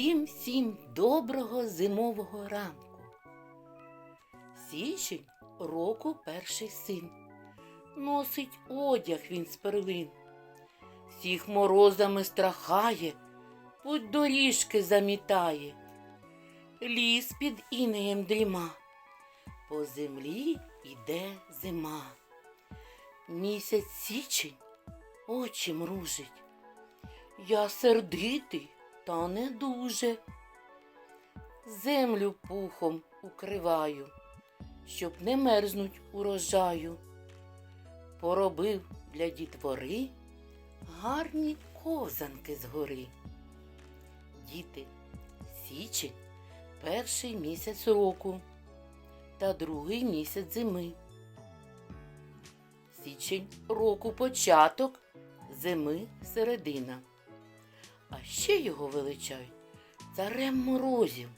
Всім всім доброго зимового ранку. Січень року перший син. Носить одяг він з перлин. Всіх морозами страхає, путь доріжки замітає. Ліс під інеєм дріма. По землі іде зима. Місяць січень очі мружить. Я сердитий, та не дуже. Землю пухом укриваю, щоб не мерзнуть урожаю. Поробив для дітвори гарні козанки згори. Діти, січень перший місяць року та другий місяць зими. Січень року початок, зими середина. А ще його величають царем морозів,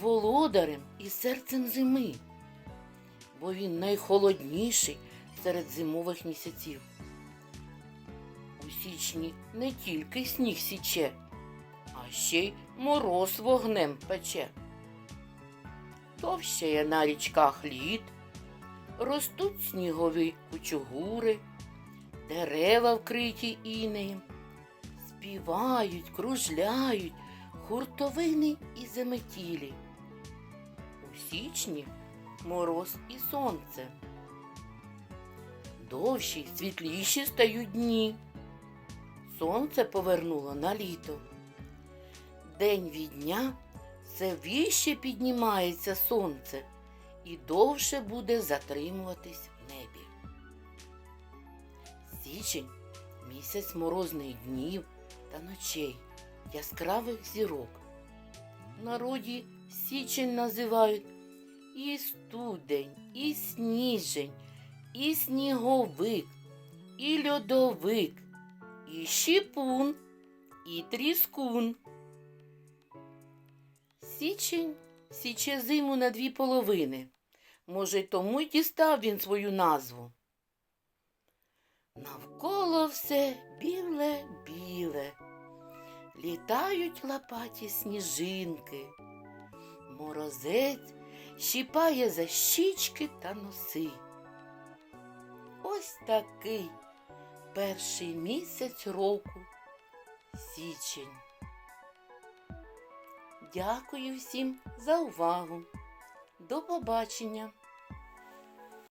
володарем і серцем зими, бо він найхолодніший серед зимових місяців. У січні не тільки сніг січе, а ще й мороз вогнем пече. Товщає на річках лід, ростуть снігові кучугури, дерева вкриті інеєм, співають, кружляють хуртовини і заметілі. У січні мороз і сонце. Довші, світліші стають дні. Сонце повернуло на літо. День від дня все віще піднімається сонце і довше буде затримуватись в небі. Січень місяць морозних днів та ночей, яскравих зірок. В народі січень називають і студень, і сніжень, і сніговик, і льодовик, і щіпун, і тріскун. Січень січе зиму на дві половини. Може, тому й дістав він свою назву. Навколо все біле, літають лопаті сніжинки, морозець щіпає за щічки та носи. Ось такий перший місяць року січень. Дякую всім за увагу. До побачення!